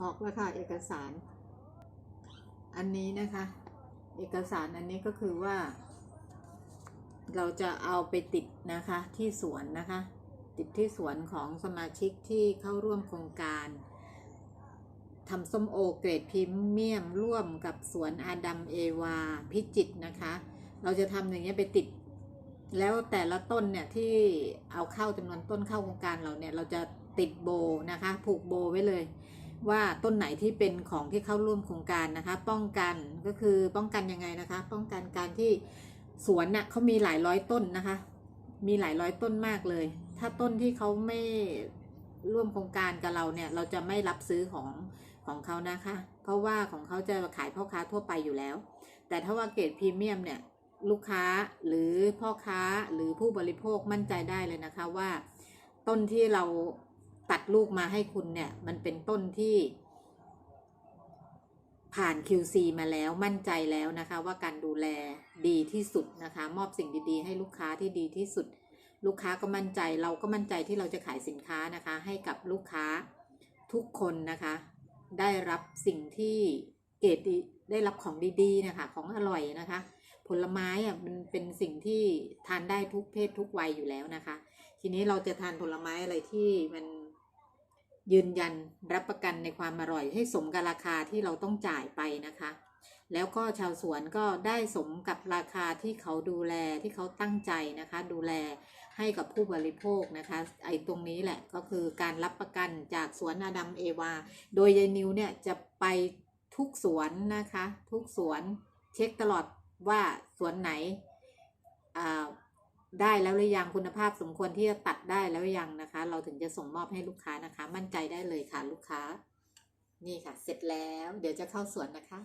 ออกแล้วค่ะเอกสาร อันนี้นะคะ เอกสารอันนี้ก็คือว่า เราจะเอาไปติดนะคะที่สวนนะคะ ติดที่สวนของสมาชิกที่เข้าร่วมโครงการทำส้มโอเกรดพรีเมียมร่วมกับสวนอาดัมเอวาพิจิตนะคะ เราจะทำอย่างเงี้ยไปติด แล้วแต่ละต้นเนี่ยที่เอาเข้าจำนวนต้นเข้าโครงการเราเนี่ยเราจะติดโบนะคะ ผูกโบไว้เลย ว่าต้นไหนที่เป็นของที่เข้าร่วมโครงการนะคะ ป้องกันก็คือป้องกันยังไงนะคะ ป้องกันการที่สวนน่ะเขามีหลายร้อยต้นนะคะ มีหลายร้อยต้นมากเลย ถ้าต้นที่เขาไม่ร่วมโครงการกับเราเนี่ยเราจะไม่รับซื้อของของเขานะคะ เพราะว่าของเขาจะขายพ่อค้าทั่วไปอยู่แล้ว แต่ถ้าว่าเกรดพรีเมียมเนี่ยลูกค้าหรือพ่อค้าหรือผู้บริโภคมั่นใจได้เลยนะคะว่า ต้นที่เรา ตัดลูกมาให้คุณเนี่ย มันเป็นต้นที่ ผ่าน QC มาแล้วมั่นใจแล้วนะคะ ว่าการดูแลดีที่สุดนะคะ มอบสิ่งดีๆ ให้ลูกค้าที่ดีที่สุด ลูกค้าก็มั่นใจ เราก็มั่นใจที่เราจะขายสินค้านะคะ ให้กับลูกค้าทุกคนนะคะ ได้รับสิ่งที่เกรดได้รับของดีๆนะคะ ของอร่อยนะคะ ผลไม้อะมันเป็นสิ่งที่ทานได้ทุกเพศทุกวัยอยู่แล้วนะคะ ทีนี้เราจะทานผลไม้อะไรที่มันยืนยันรับประกันในความอร่อยให้สมกับราคาที่เราต้องจ่ายไปนะคะ แล้วก็ชาวสวนก็ได้สมกับราคาที่เขาดูแลที่เขาตั้งใจนะคะ ดูแลให้กับผู้บริโภคนะคะ ไอ้ตรงนี้แหละก็คือการรับประกันจากสวนอาดัมเอวา โดยยายนิวเนี่ยจะไปทุกสวนนะคะ ทุกสวนเช็คตลอด ว่าสวนไหนอ่าได้แล้วหรือยังคุณภาพสมควรที่จะตัดได้แล้วหรือยังนะคะ เราถึงจะส่งมอบให้ลูกค้านะคะ มั่นใจได้เลยค่ะลูกค้า นี่ค่ะ เสร็จแล้ว เดี๋ยวจะเข้าสวนนะคะ